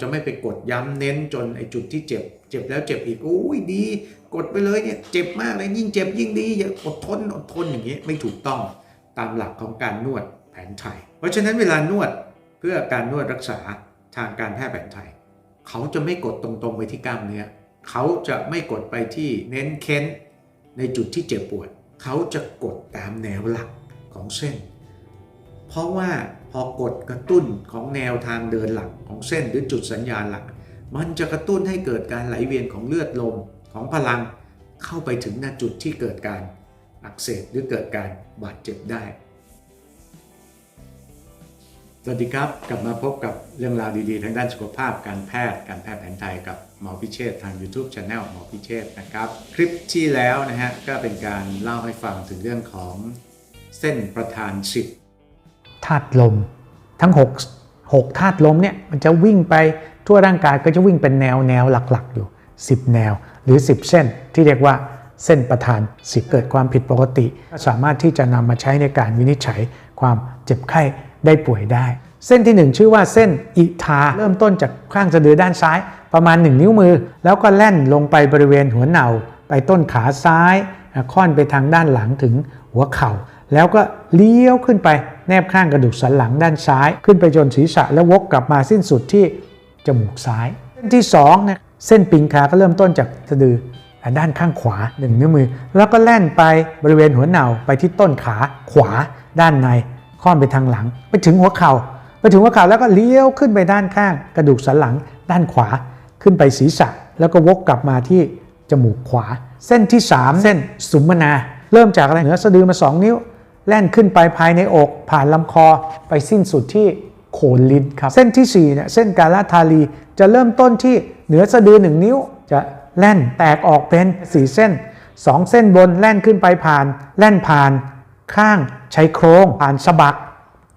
จะไม่ไปกดย้ำเน้นจนไอ้จุดที่เจ็บ เจ็บแล้วเจ็บอีกโอ้ยดี กดไปเลยเนี่ยเจ็บมากเลยยิ่งเจ็บยิ่งดีอย่าอดทนอดทนอย่างนี้ยไม่ถูกต้องตามหลักของการนวดแผนไทย เพราะฉะนั้นเวลานวดเพื่อการนวดรักษาทางการแพทย์แผนไทย เขาจะไม่กดตรงๆไปที่กล้ามเนื้อเขาจะไม่กดไปที่เน้นเค้น ในจุดที่เจ็บปวด เขาจะกดตามแนวหลักของเส้น เพราะว่าพอกดกระตุ้นของแนวทางเดินหลักของเส้นหรือจุดสัญญาณหลัก มันจะกระตุ้นให้เกิดการไหลเวียนของเลือดลมของพลัง เข้าไปถึงณจุดที่เกิดการอักเสบหรือเกิดการบาดเจ็บได้ สวัสดีครับ กลับมาพบกับเรื่องราวดีๆ ทางด้านสุขภาพการแพทย์ การแพทย์แผนไทยกับหมอพิเชษทาง YouTube Channel หมอพิเชษนะครับ คลิปที่แล้วนะฮะก็เป็นการเล่าให้ฟังถึงเรื่องของเส้นประธานสิบ ธาตุลม ทั้ง6 6ธาตุลมเนี่ยมันจะวิ่งไปทั่วร่างกายก็จะวิ่งเป็นแนวแนวหลักๆ อยู่ 10 แนวหรือ 10 เส้นที่เรียกว่าเส้นประธานสิเกิดความผิดปกติก็สามารถที่จะนำมาใช้ในการวินิจฉัยความเจ็บไข้ได้ป่วยได้ เส้นที่ 1 ชื่อว่าเส้นอิทาเริ่มต้นจากข้างสะดือด้านซ้าย ประมาณ 1 นิ้วมือ แล้วก็แล่นลงไปบริเวณหัวเหน่า ไปต้นขาซ้ายค่อนไปทางด้านหลังถึงหัวเข่า แล้วก็เลี้ยวขึ้นไปแนบข้างกระดูกสันหลังด้านซ้าย ขึ้นไปจนศีรษะแล้ววกกลับมาสิ้นสุดที่จมูกซ้าย เส้นที่2เนี่ยเส้นปิงคาก็เริ่มต้นจากสะดือด้านข้างขวาหนึ่งนิ้วมือ แล้วก็แล่นไปบริเวณหัวเน่าไปที่ต้นขาขวาด้านในค่อนไปทางหลัง ไปถึงหัวเข่าไปถึงหัวเข่าแล้วก็เลี้ยวขึ้นไปด้านข้าง กระดูกสันหลัง ด้านขวาขึ้นไปศีรษะ แล้วก็วกกลับมาที่จมูกขวา เส้นที่ 3 เส้นสุมนา เริ่มจากอะไรเหนือสะดือมา 2 นิ้ว แล่นขึ้นไปภายในอก ผ่านลำคอไปสิ้นสุดที่โคนลิ้นครับ เส้นที่4เนี่ยเส้นกาลาทาลีจะเริ่มต้นที่เหนือสะดือ 1 นิ้ว จะแล่นแตกออกเป็น 4 เส้น 2 เส้นบนแล่นขึ้นไปผ่าน แล่นผ่านข้างชายโครงผ่านสะบัก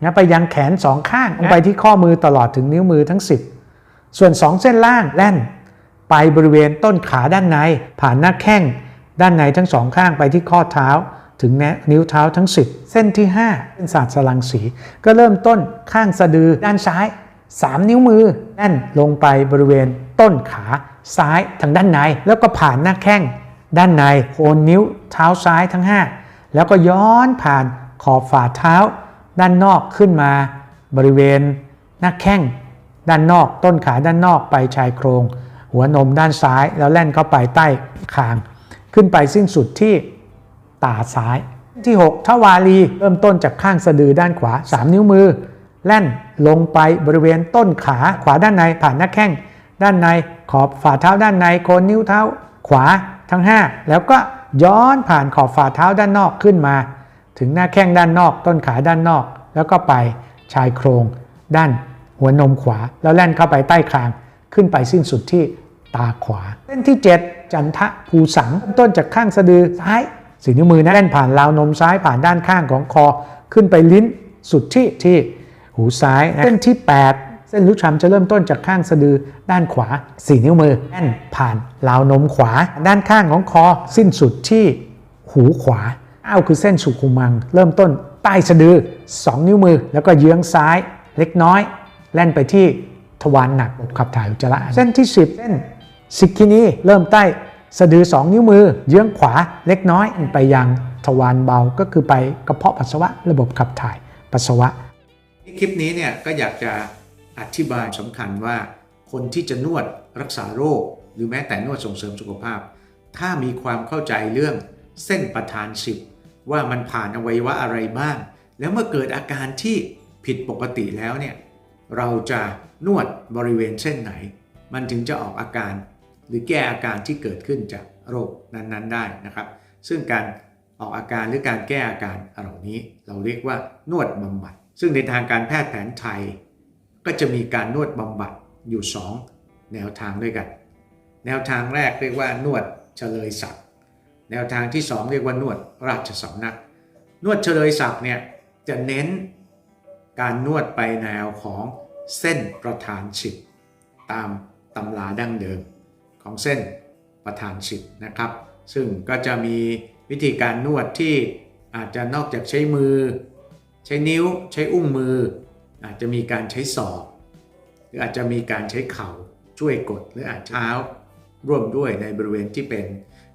นะไปยังแขนสองข้างลงไปที่ข้อมือตลอดถึงนิ้วมือทั้ง 10 ส่วน 2 เส้นล่างแล่น ไปบริเวณต้นขาด้านใน ผ่านหน้าแข้งด้านในทั้งสองข้างไปที่ข้อเท้า ถึงแนนิ้วเท้าทั้ง 10 เส้นที่ 5 เป็นศาสตร์สลังสี ก็เริ่มต้นข้างสะดือด้านซ้าย 3 นิ้วมือแน่นลงไปบริเวณต้นขาซ้ายทางด้านใน แล้วก็ผ่านหน้าแข้งด้านในโคนนิ้วเท้าซ้ายทั้ง 5 แล้วก็ย้อนผ่านขอบฝ่าเท้า ด้านนอกขึ้นมา บริเวณหน้าแข้งด้านนอก ต้นขาด้านนอกไปชายโครง หัวนมด้านซ้าย แล้วแล่นเข้าไปใต้คาง ขึ้นไปสิ้นสุดที่ ตาซ้าย ที่ 6 ทวารีเริ่มต้นจากข้างสะดือด้านขวา 3 นิ้วมือ แล่นลงไปบริเวณต้นขาขวาด้านในผ่านหน้าแข้งด้านในขอบฝ่าเท้าด้านในโคนนิ้วเท้าขวาทั้ง 5 แล้วก็ย้อนผ่านขอบฝ่าเท้าด้านนอกขึ้นมา ถึงหน้าแข้งด้านนอก ต้นขาด้านนอก แล้วก็ไปชายโครง ด้านหัวนมขวา แล้วแล่นเข้าไปใต้คางขึ้นไปสิ้นสุดที่ตาขวา เส้นที่ 7 จันทะภูสังเริ่มต้นจากข้างสะดือซ้าย สีนิ้วมือนะแล่นผ่านราวนมซ้ายผ่านด้านข้างของคอ ขึ้นไปลิ้นสุดที่ที่หูซ้ายเส้นที่ 8 เส้นลุชัมจะเริ่มต้นจากข้างสะดือด้านขวา 4 นิ้วมือแล่นผ่านราวนมขวา ด้านข้างของคอ สิ้นสุดที่หูขวาอ้าวคือเส้นสุขุมัง เริ่มต้นใต้สะดือ 2 นิ้วมือ แล้วก็เยื้องซ้ายเล็กน้อย แล่นไปที่ทวารหนักขับถ่ายอุจจาระเส้นที่ 10 เส้นสิกินีเริ่มใต้ สะดือ 2 นิ้วมือ เยื้องขวาเล็กน้อยไปยังทวารเบาก็คือไปกระเพาะปัสสาวะระบบขับถ่ายปัสสาวะ คลิปนี้เนี่ยก็อยากจะอธิบายสำคัญว่า คนที่จะนวดรักษาโรค หรือแม้แต่นวดส่งเสริมสุขภาพ ถ้ามีความเข้าใจเรื่องเส้นประธานสิบว่ามันผ่านอวัยวะอะไรบ้าง แล้วเมื่อเกิดอาการที่ผิดปกติแล้วเนี่ยเราจะนวดบริเวณเส้นไหน มันถึงจะออกอาการ หรือแก้อาการที่เกิดขึ้นจากโรคนั้นๆได้นะครับ ซึ่งการออกอาการหรือการแก้อาการเหล่านี้เราเรียกว่านวดบำบัด ซึ่งในทางการแพทย์แผนไทย ก็จะมีการนวดบำบัดอยู่ 2 แนวทางด้วยกัน แนวทางแรกเรียกว่านวดเฉลยศักดิ์แนวทางที่ 2 เรียกว่านวดราชสำนัก นวดเฉลยศักดิ์เนี่ยจะเน้นการนวดไปแนวของเส้นประธานสิบตามตำราดั้งเดิม ของเส้นประธานสิบนะครับ ซึ่งก็จะมีวิธีการนวดที่อาจจะนอกจากใช้มือ ใช้นิ้วใช้อุ้งมือ อาจจะมีการใช้ศอกหรืออาจจะมีการใช้เข่าช่วยกดหรืออาจจะเท้าร่วมด้วยในบริเวณที่เป็น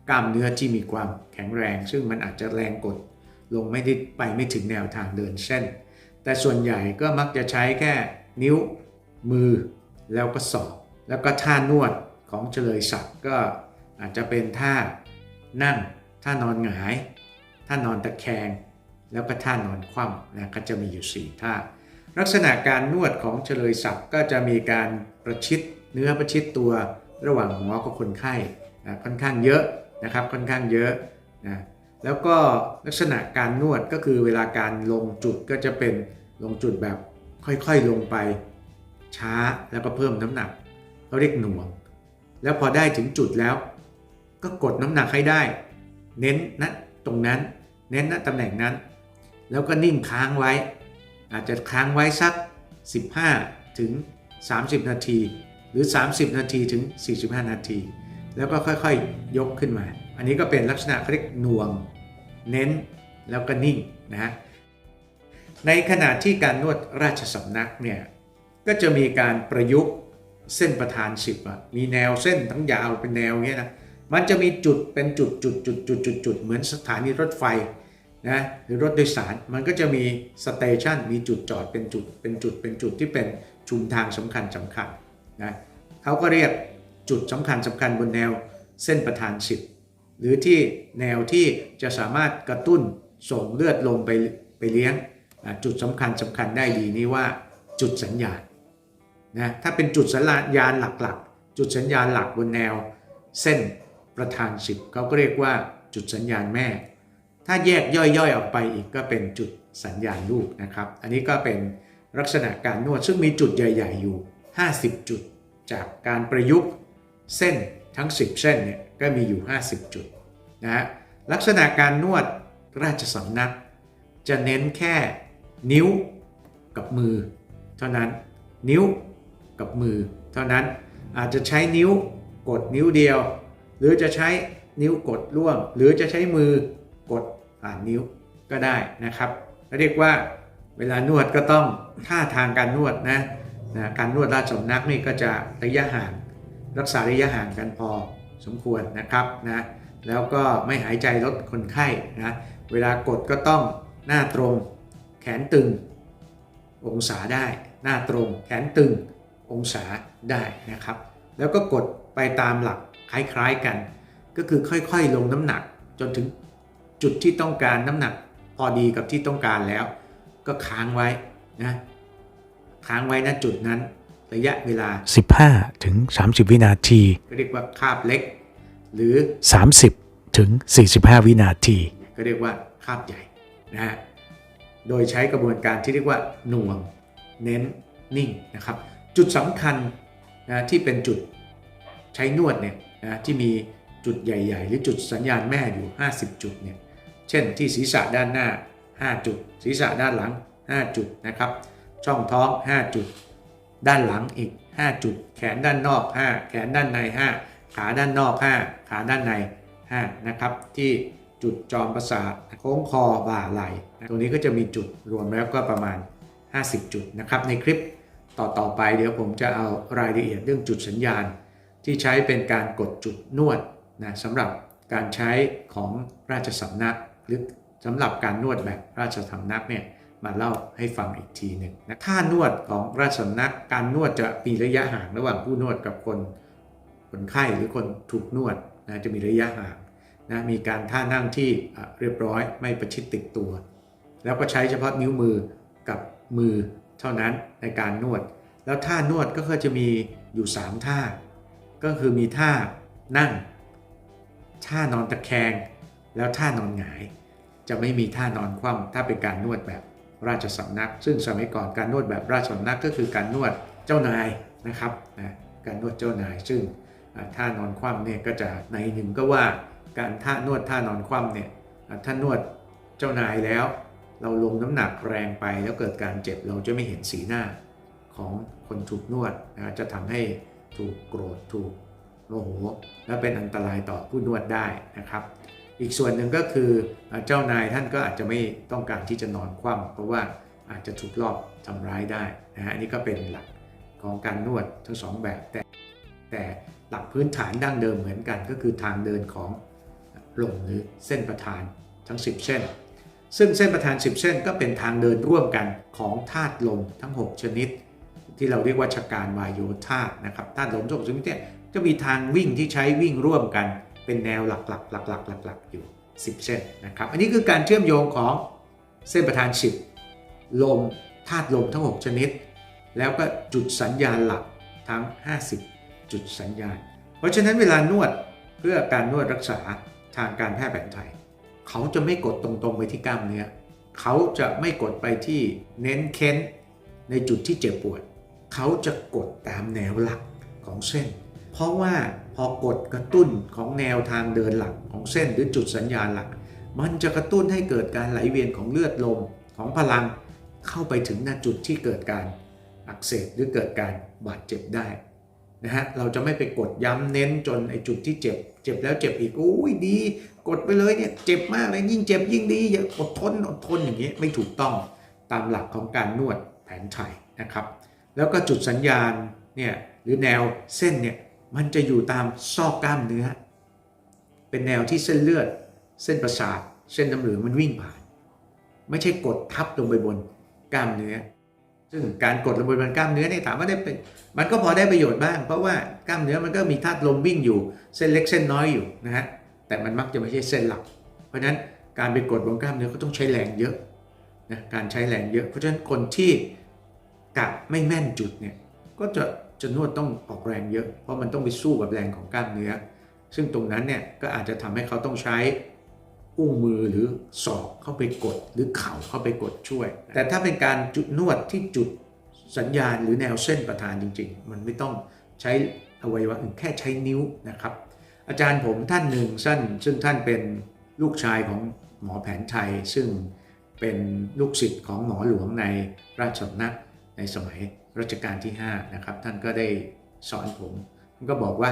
กล้ามเนื้อที่มีความแข็งแรง ซึ่งมันอาจจะแรงกดลงไม่ได้ไปไม่ถึงแนวทางเดินเส้น แต่ส่วนใหญ่ก็มักจะใช้แค่นิ้วมือแล้วก็ศอก แล้วก็ท่านวด ของเฉลยศักดิ์ก็อาจจะเป็นท่านั่ง ท่านอนหงาย ท่านอนตะแคง แล้วก็ท่านอนคว่ำนะก็จะมีอยู่ 4 ท่า ลักษณะการนวดของเฉลยศักดิ์ก็จะมีการประชิดเนื้อประชิดตัวระหว่างหมอกับคนไข้นะค่อนข้างเยอะนะครับค่อนข้างเยอะนะแล้วก็ลักษณะการนวดก็คือเวลาการลงจุดก็จะเป็นลงจุดแบบค่อยๆลงไปช้าแล้วก็เพิ่มน้ำหนักเขาเรียกหน่วง แล้วพอได้ถึงจุดแล้ว ก็กดน้ำหนักให้ได้ เน้นณตรงนั้น เน้นณตำแหน่งนั้น แล้วก็นิ่งค้างไว้ อาจจะค้างไว้สัก 15 ถึง 30 นาที หรือ 30 นาทีถึง 45 นาที แล้วก็ค่อยๆยกขึ้นมา อันนี้ก็เป็นลักษณะเรียกหน่วง เน้นแล้วก็นิ่งนะฮะในขณะที่การนวดราชสำนักเนี่ยก็จะมีการประยุกต์ เส้นประธานสิบอะมีแนวเส้นทั้งยาวเป็นแนวเงี้ยนะมันจะมีจุดเป็นจุดจุดจุดจุดจุดจุดเหมือนสถานีรถไฟนะหรือรถโดยสารมันก็จะมีสเตชันมีจุดจอดเป็นจุดเป็นจุดเป็นจุดที่เป็นชุมทางสำคัญสำคัญนะเขาก็เรียกจุดสำคัญสำคัญบนแนวเส้นประธานสิบหรือที่แนวที่จะสามารถกระตุ้นส่งเลือดลมไปไปเลี้ยงจุดสำคัญสำคัญได้ดีนี่ว่าจุดสัญญาณ นะถ้าเป็นจุดสัญญาณหลักๆ จุดสัญญาณหลักบนแนว เส้นประธานสิบเขาก็เรียกว่าจุดสัญญาณแม่ ถ้าแยกย่อยๆออกไปอีกก็เป็นจุดสัญญาณลูกนะครับ อันนี้ก็เป็นลักษณะการนวดซึ่งมีจุดใหญ่ ๆอยู่ 50 จุด จากการประยุกต์เส้นทั้ง 10 เส้นเนี่ยก็มีอยู่ 50 จุดนะฮะลักษณะการนวดราชสำนัก จะเน้นแค่นิ้วกับมือ เท่านั้นนิ้ว กับมือ เท่านั้นอาจจะใช้นิ้วกดนิ้วเดียว หรือจะใช้นิ้วกดร่วม หรือจะใช้มือกดผ่านนิ้วก็ได้นะครับเรียกว่าเวลานวดก็ต้องท่าทางการนวดนะนะการนวดราชสำนักนี่ก็จะระยะห่าง รักษาระยะห่างกันพอสมควรนะครับนะแล้วก็ไม่หายใจลดคนไข้นะเวลากดก็ต้องหน้าตรง แขนตึง องศาได้ หน้าตรง แขนตึง องศาได้นะครับ แล้วก็กดไปตามหลักคล้ายๆกัน ก็คือค่อยๆลงน้ำหนักจนถึงจุดที่ต้องการน้ำหนักพอดีกับที่ต้องการแล้ว ก็ค้างไว้นะค้างไว้ณจุดนั้นระยะเวลา 15 ถึง 30 วินาทีก็เรียกว่าคาบเล็ก หรือ 30 ถึง 45 วินาที ก็เรียกว่าคาบใหญ่นะฮะโดยใช้กระบวนการที่เรียกว่าหน่วง เน้นนิ่งนะครับ จุดสำคัญนะที่เป็นจุดใช้นวดเนี่ยนะที่มีจุดใหญ่ ๆ หรือจุดสัญญาณแม่อยู่ 50 จุดเนี่ยเช่นที่ศีรษะด้านหน้า 5 จุด ศีรษะด้านหลัง 5 จุดนะครับ ช่องท้อง 5 จุด ด้านหลังอีก 5 จุด แขนด้านนอก 5 แขนด้านใน 5 ขาด้านนอก 5 ขาด้านใน5นะครับที่จุดจอมประสาทโค้งคอบ่าไหล่ตรงนี้ก็จะมีจุดรวมแล้วก็ประมาณ 50 จุดนะครับในคลิป ต่อๆไปเดี๋ยวผมจะเอารายละเอียดเรื่องจุดสัญญาณ ที่ใช้เป็นการกดจุดนวดนะสำหรับการใช้ของราชสำนักหรือสำหรับการนวดแบบราชสำนักเนี่ยมาเล่าให้ฟังอีกทีหนึ่งนะท่านวดของราชสำนักการนวดจะมีระยะห่างระหว่างผู้นวดกับคนคนไข้หรือคนถูกนวดนะจะมีระยะห่างนะมีการท่านั่งที่เรียบร้อยไม่ประชิดติดตัว แล้วก็ใช้เฉพาะนิ้วมือกับมือ เท่านั้นในการนวด แล้วท่านวดก็จะมีอยู่ 3 ท่า ก็คือมีท่านั่ง ท่านอนตะแคง แล้วท่านอนหงาย จะไม่มีท่านอนคว่ำถ้าเป็นการนวดแบบราชสำนัก ซึ่งสมัยก่อนการนวดแบบราชสำนักก็คือการนวดเจ้านายนะครับนะการนวดเจ้านาย ซึ่งท่านอนคว่ำเนี่ยก็จะในหนึ่งก็ว่าการท่านวดท่านอนคว่ำเนี่ยท่านนวดเจ้านายแล้ว เราลงน้ำหนักแรงไปแล้วเกิดการเจ็บเราจะไม่เห็นสีหน้าของคนถูกนวดนะจะทำให้ถูกโกรธถูกโมโหและเป็นอันตรายต่อผู้นวดได้นะครับ อีกส่วนหนึ่งก็คือเจ้านายท่านก็อาจจะไม่ต้องการที่จะนอนคว่ำเพราะว่าอาจจะถูกลอบทำร้ายได้นะฮะอันนี้ก็เป็นหลักของการนวดทั้งสองแบบแต่แต่หลักพื้นฐานดั้งเดิมเหมือนกันก็คือทางเดินของลมหรือเส้นประธานทั้ง 10 เส้น ซึ่งเส้นประธาน 10 เส้นก็เป็นทางเดินร่วมกันของธาตุลมทั้ง 6 ชนิด ที่เราเรียกว่าชการวายโยธาตุนะครับธาตุลมทั้งหกชนิดเนี่ยจะมีทางวิ่งที่ใช้วิ่งร่วมกัน เป็นแนวหลักๆหลักๆหลักๆอยู่ 10 เส้นนะครับอันนี้คือการเชื่อมโยงของเส้นประธาน 10 ลมธาตุลมทั้ง 6 ชนิด แล้วก็จุดสัญญาณหลักทั้ง 50 จุดสัญญาณ เพราะฉะนั้นเวลานวดเพื่อการนวดรักษาทางการแพทย์แผนไทย เขาจะไม่กดตรงๆไปที่กล้ามเนื้อเขาจะไม่กดไปที่เน้นเค้น ในจุดที่เจ็บปวด เขาจะกดตามแนวหลักของเส้น เพราะว่าพอกดกระตุ้นของแนวทางเดินหลักของเส้นหรือจุดสัญญาณหลัก มันจะกระตุ้นให้เกิดการไหลเวียนของเลือดลมของพลัง เข้าไปถึงณจุดที่เกิดการอักเสบหรือเกิดการบาดเจ็บได้ นะฮะเราจะไม่ไปกดย้ำเน้นจนไอ้จุดที่เจ็บ เจ็บแล้วเจ็บอีกอุ้ยดี กดไปเลยเนี่ยเจ็บมากเลยยิ่งเจ็บยิ่งดีอย่าอดทนอดทนอย่างนี้ไม่ถูกต้องตามหลักของการนวดแผนไทยนะครับ แล้วก็จุดสัญญาณเนี่ยหรือแนวเส้นเนี่ยมันจะอยู่ตามซอกกล้ามเนื้อ เป็นแนวที่เส้นเลือด เส้นประสาท เส้นน้ำเหลืองมันวิ่งผ่าน ไม่ใช่กดทับลงไปบนกล้ามเนื้อ ซึ่งการกดลงไปบนกล้ามเนื้อเนี่ยถามว่าได้เป็นมันก็พอได้ประโยชน์บ้าง เพราะว่ากล้ามเนื้อมันก็มีธาตุลมวิ่งอยู่ เส้นเล็กเส้นน้อยอยู่นะฮะแต่มันมักจะไม่ใช่เส้นหลัก เพราะฉะนั้นการไปกดบนกล้ามเนื้อก็ต้องใช้แรงเยอะนะการใช้แรงเยอะ เพราะฉะนั้นคนที่กะไม่แม่นจุดเนี่ยก็จะจะนวดต้องออกแรงเยอะ เพราะมันต้องไปสู้กับแรงของกล้ามเนื้อ ซึ่งตรงนั้นเนี่ยก็อาจจะทำให้เขาต้องใช้ อุ้งมือหรือศอกเข้าไปกดหรือเข่าเข้าไปกดช่วย แต่ถ้าเป็นการจุดนวดที่จุดสัญญาณหรือแนวเส้นประธานจริง ๆ มันไม่ต้องใช้อวัยวะอื่นแค่ใช้นิ้วนะครับ อาจารย์ผมท่านหนึ่งสั้นซึ่งท่านเป็นลูกชายของหมอแผนไทย ซึ่งเป็นลูกศิษย์ของหมอหลวงในราชสำนักในสมัยรัชกาลที่ 5 นะครับ ท่านก็ได้สอนผมท่านก็บอกว่า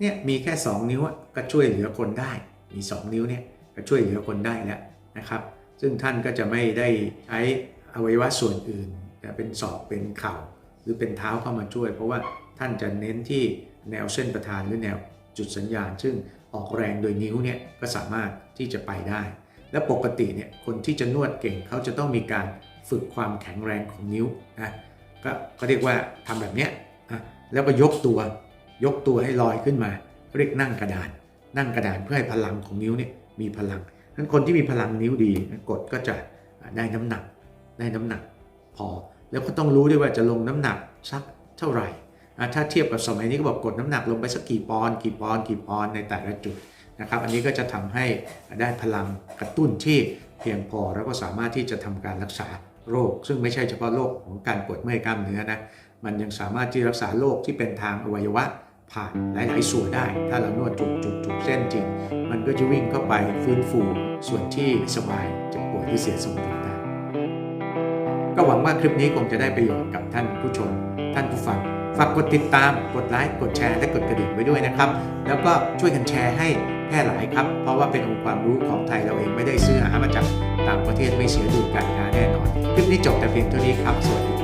เนี่ยมีแค่ 2 นิ้วอะก็ช่วยเหลือคนได้มี 2 นิ้วเนี่ย ช่วยเหลือคนได้แล้วนะครับ ซึ่งท่านก็จะไม่ได้ใช้อวัยวะส่วนอื่น แต่เป็นศอกเป็นเข่า หรือเป็นเท้าเข้ามาช่วย เพราะว่าท่านจะเน้นที่แนวเส้นประธานหรือแนวจุดสัญญาณ ซึ่งออกแรงโดยนิ้วเนี่ยก็สามารถที่จะไปได้ และปกติเนี่ยคนที่จะนวดเก่งเขาจะต้องมีการฝึกความแข็งแรงของนิ้วนะก็ก็เรียกว่าทำแบบเนี้ยนะแล้วก็ยกตัวยกตัวให้ลอยขึ้นมาเรียกนั่งกระดาน นั่งกระดานเพื่อให้พลังของนิ้วเนี่ย มีพลังนั้นคนที่มีพลังนิ้วดีกดก็จะได้น้ำหนักได้น้ำหนัก พอแล้วก็ต้องรู้ด้วยว่าจะลงน้ำหนักสักเท่าไหร่ถ้าเทียบกับสมัยนี้ก็บอกกดน้ำหนักลงไปสักกี่ปอนด์กี่ปอนด์กี่ปอนด์ในแต่ละจุดนะครับ อันนี้ก็จะทำให้ได้พลังกระตุ้นที่เพียงพอแล้วก็สามารถที่จะทำการรักษาโรค ซึ่งไม่ใช่เฉพาะโรคของการปวดเมื่อยกล้ามเนื้อนะมันยังสามารถที่รักษาโรคที่เป็นทางอวัยวะ ผ่านหลาย ๆ ส่วนได้ ถ้าเรานวดจุดจุดจุดเส้นจริง มันก็จะวิ่งเข้าไปฟื้นฟูส่วนที่สบายจ็บปวดที่เสียสมดุลได้ก็หวังว่าคลิปนี้คงจะได้ประโยชน์กับท่านผู้ชม ท่านผู้ฟังฝากกดติดตามกดไลค์กดแชร์และกดกระดิ่งไว้ด้วยนะครับ แล้วก็ช่วยกันแชร์ให้แพร่หลายครับ เพราะว่าเป็นองค์ความรู้ของไทยเราเองไม่ได้ซื้อหามาจากต่างประเทศไม่เสียดุลการค้าแน่นอน คลิปนี้จบแต่เพียงเท่านี้ครับสวัสดี